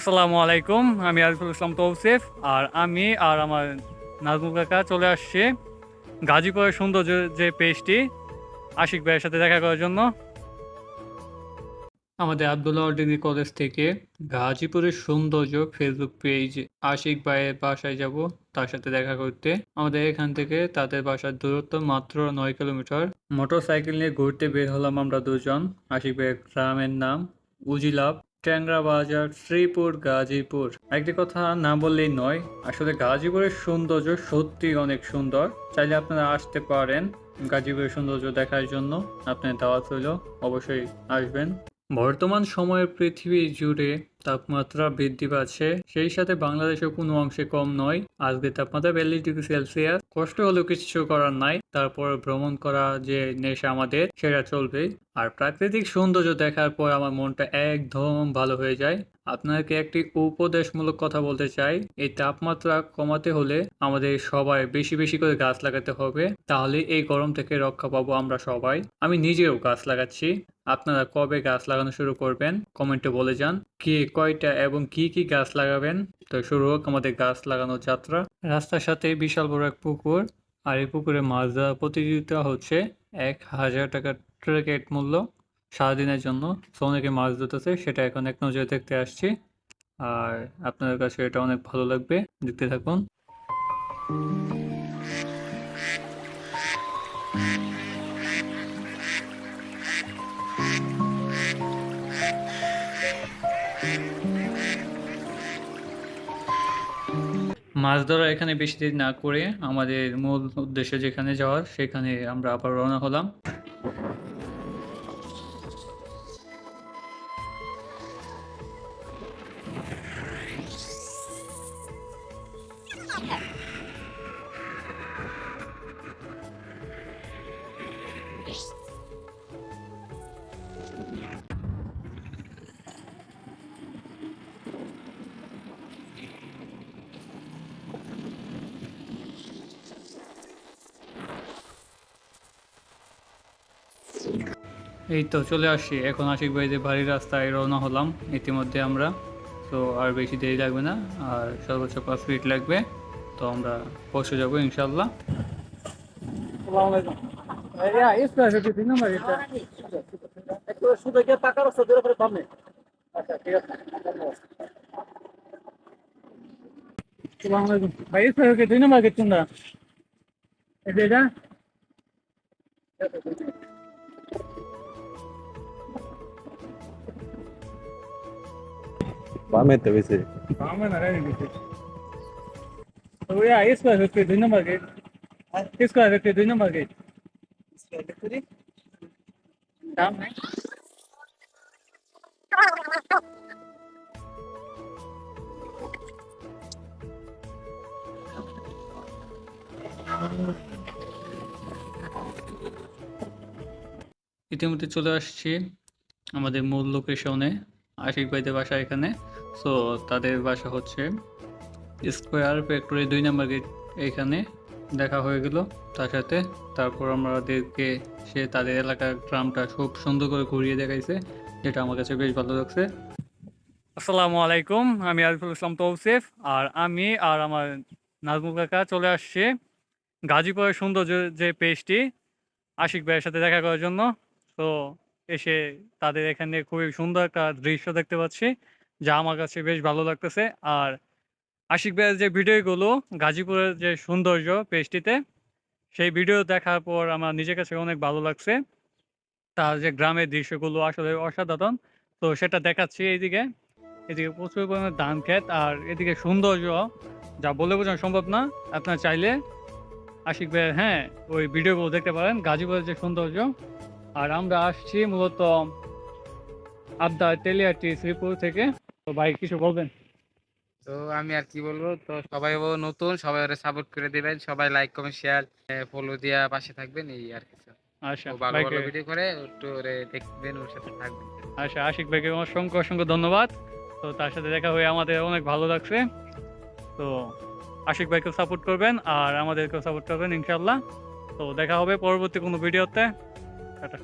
আসসালামু আলাইকুম, আমি আরিফুল ইসলাম তৌসিফ, আর আমি আর আমার নাজমুল কাকা চলে আসছি গাজীপুরের সৌন্দর্য যে পেজটি। আশিক ভাইয়ের সাথে দেখা করার জন্য। আমাদের আবদুল্লাহ ডিগ্রি কলেজ থেকে গাজীপুরের সৌন্দর্য ফেসবুক পেজ আশিক ভাইয়ের বাসায় যাব, তার সাথে দেখা করতে। আমাদের এখান থেকে তাদের বাসার দূরত্ব মাত্র নয় কিলোমিটার। মোটর সাইকেল নিয়ে ঘুরতে বের হলাম আমরা দুজন। আশিক ভাইয়ের গ্রামের নাম উজিলাভ ট্যাংরা বাজার শ্রীপুর, গাজীপুর। একটি কথা না বললেই নয়, আসলে গাজীপুরের সৌন্দর্য সত্যি অনেক সুন্দর। চাইলে আপনারা আসতে পারেন গাজীপুরের সৌন্দর্য দেখার জন্য। আপনার দাওয়াত হইল অবশ্যই আসবেন। বর্তমান সময়ে পৃথিবী জুড়ে তাপমাত্রা বৃদ্ধি পাচ্ছে। সেই সাথে বাংলাদেশের কোনো অংশে কম নয়। আজকে তাপমাত্রা বিয়াল্লিশ ডিগ্রি সেলসিয়াস। কষ্ট হলেও কিছু করার নাই। তারপর ভ্রমণ করা যে নেশা আমাদের, সেটা চলবে। আর প্রাকৃতিক সৌন্দর্য দেখার পর আমার মনটা একদম ভালো হয়ে যায়। আপনাকে একটি উপদেশমূলক কথা বলতে চাই। এই তাপমাত্রা কমাতে হলে আমাদের সবাই বেশি বেশি করে গাছ লাগাতে হবে। তাহলে এই গরম থেকে রক্ষা পাবো আমরা সবাই। আমি নিজেও গাছ লাগাচ্ছি। আপনারা কবে গাছ লাগানো শুরু করবেন? কমেন্টে বলে যান। কে কয়টা এবং কি কি গাছ লাগাবেন? তো শুরু হোক আমাদের গাছ লাগানোর যাত্রা। রাস্তার সাথে বিশাল বড় এক পুকুর, আর এই পুকুরে মাছ ধরা প্রতিযোগিতা হচ্ছে এক হাজার টাকার ট্রেকেট মূল্য সারাদিনের জন্য। তো অনেকে মাছ ধরতেছে, সেটা এখন এক নজরে দেখতে আসছি। আর আপনাদের কাছে এটা অনেক ভালো লাগবে। দেখতে থাকুন। মাছ ধরা এখানে বেশি দেরি না করে আমাদের মূল উদ্দেশ্য যেখানে যাওয়ার, সেখানে আমরা আবার রওনা হলাম। এই তো চলে আসছি এখন আশিক ভাইদের বাড়ির রাস্তায় রওনা হলাম, ইতিমধ্যে আমরা। তো আর বেশি দেরি লাগবে না, আর সর্বোচ্চ পাঁচ মিনিট লাগবে। তো আমরা পৌঁছে যাব ইনশাল্লাহ আচ্ছা ভাই দুই নম্বর গেট তোমরা এটা பாமே தவிசு பாமே நிறைய இருக்கு ஓயா স্কোয়ার ফ্যাক্টরি দুই স্কোয়ার ইতিমধ্যে চলে আসছি আমাদের মূল লোকেশনে আশিক ভাইদের বাসা এখানে। সো তাদের বাসা হচ্ছে স্কোয়ার ফ্যাক্টরি দুই নম্বর গেট এইখানে দেখা হয়ে গেল তার সাথে। তারপর আমাদেরকে সে তাদের এলাকার গ্রামটা খুব সুন্দর করে ঘুরিয়ে দেখাইছে, যেটা আমার কাছে বেশ ভালো লাগছে। আসসালামু আলাইকুম, আমি আরিফুল ইসলাম তৌসিফ, আর আমি আর আমার নাজমুল কাকা চলে আসছি গাজীপুরের সৌন্দর্য যে পেজটি, আশিক ভাইয়ের সাথে দেখা করার জন্য। তো এসে তাদের এখানে খুবই সুন্দর একটা দৃশ্য দেখতে পাচ্ছি। যা আমার কাছে বেশ ভালো লাগতেছে। আর আশিক ভাইয়ের যে ভিডিওগুলো, গাজীপুরের যে সৌন্দর্য পেজটিতে, সেই ভিডিও দেখার পর আমার নিজের কাছে অনেক ভালো লাগছে। তার যে গ্রামের দৃশ্যগুলো আসলে অসাধারণ। তো সেটা দেখাচ্ছি এইদিকে। এদিকে প্রচুর পরিমাণে ধান ক্ষেত আর এদিকে সৌন্দর্য, যা বলে বোঝানো সম্ভব না। আপনার চাইলে আশিক ভাইয়ের হ্যাঁ ওই ভিডিওগুলো দেখতে পারেন, গাজীপুরের যে সৌন্দর্য। আর আমরা আসছি মূলত আবদা তেলিয়াটি শ্রীপুর থেকে। তো ভাই কিছু বলবেন? তো আমি আর কি বলব? তো সবাই ও নতুন সবাই ওরা সাপোর্ট করে দিবেন। সবাই লাইক কমেন্ট শেয়ার ফলো দিয়া পাশে থাকবেন এই আর কিছু আচ্ছা ভালো ভালো ভিডিও করে একটু ওরে দেখবেন ওর সাথে থাকবেন। আচ্ছা আশিক ভাইকে অসংখ্য অসংখ্য ধন্যবাদ। তো তার সাথে দেখা হয়ে আমাদের অনেক ভালো লাগছে। তো আশিক ভাইকেও সাপোর্ট করবেন আর আমাদেরকেও সাপোর্ট করবেন ইনশাল্লাহ তো দেখা হবে পরবর্তী কোনো ভিডিওতে টাটা।